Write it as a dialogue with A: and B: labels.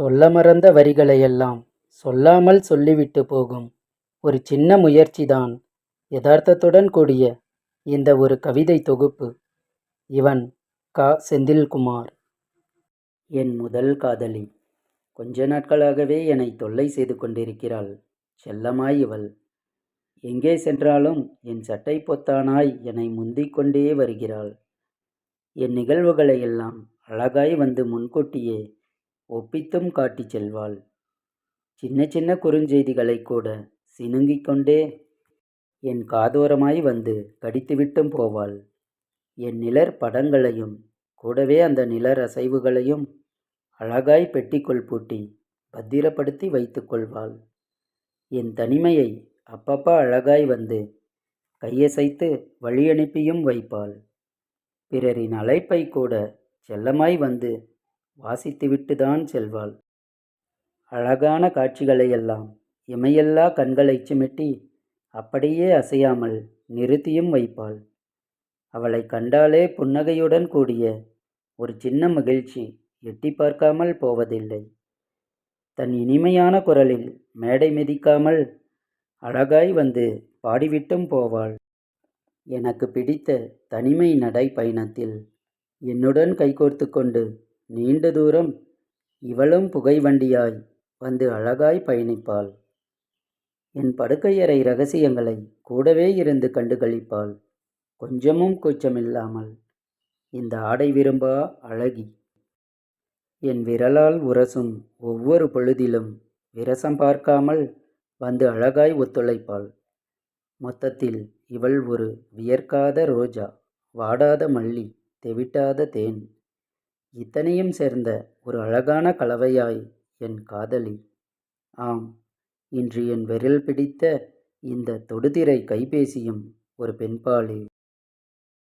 A: சொல்ல மறந்த வரிகளையெல்லாம் சொல்லாமல் சொல்லிவிட்டு போகும் ஒரு சின்ன முயற்சிதான் யதார்த்தத்துடன் கூடிய இந்த ஒரு கவிதை தொகுப்பு. இவன் க. செந்தில்குமார். என் முதல் காதலி. கொஞ்ச நாட்களாகவே என்னை தொல்லை செய்து கொண்டிருக்கிறாள். செல்லமாய் இவள். எங்கே சென்றாலும் என் சட்டை பொத்தானாய் என்னை முந்திக் கொண்டே வருகிறாள். என் நிகழ்வுகளையெல்லாம் அழகாய் வந்து முன்கூட்டியே ஒப்பித்தும் காட்டிச் செல்வாள். சின்ன சின்ன குறுஞ்செய்திகளை கூட சிணுங்கிக் கொண்டே என் காதோரமாய் வந்து கடித்துவிட்டும் போவாள். என் நிழற் படங்களையும் கூடவே அந்த நிழற் அசைவுகளையும் அழகாய் பெட்டிக்குள் பூட்டி பத்திரப்படுத்தி வைத்து கொள்வாள். என் தனிமையை அப்பப்பா அழகாய் வந்து கையசைத்து வழியனுப்பியும் வைப்பாள். பிறரின் அழைப்பை கூட செல்லமாய் வந்து வாசித்துவிட்டுதான் செல்வாள். அழகான காட்சிகளையெல்லாம் இமையெல்லா கண்களை சிமிட்டி அப்படியே அசையாமல் நிறுத்தியும் வைப்பாள். அவளைக் கண்டாலே புன்னகையுடன் கூடிய ஒரு சின்ன மகிழ்ச்சி எட்டி பார்க்காமல் போவதில்லை. தன் இனிமையான குரலில் மேடை மிதிக்காமல் அழகாய் வந்து பாடிவிட்டும் போவாள். எனக்கு பிடித்த தனிமை நடை பயணத்தில் என்னுடன் கைகோர்த்து கொண்டு நீண்ட தூரம் இவளும் புகைவண்டியாய் வந்து அழகாய் பயணிப்பாள். என் படுக்கையறை ரகசியங்களை கூடவே இருந்து கண்டுகளிப்பாள் கொஞ்சமும் கூச்சமில்லாமல். இந்த ஆடை விரும்பா அழகி. என் விரலால் உரசும் ஒவ்வொரு பொழுதிலும் விரசம் பார்க்காமல் வந்து அழகாய் ஒத்துழைப்பாள். மொத்தத்தில் இவள் ஒரு வியர்க்காத ரோஜா வாடாத மல்லி தெவிட்டாத தேன். இத்தனையும் சேர்ந்த ஒரு அழகான கலவையாய் என் காதலி. ஆம் இன்று என் விரல் பிடித்த இந்த தொடுதிரை கைபேசியும் ஒரு பெண்பாலே.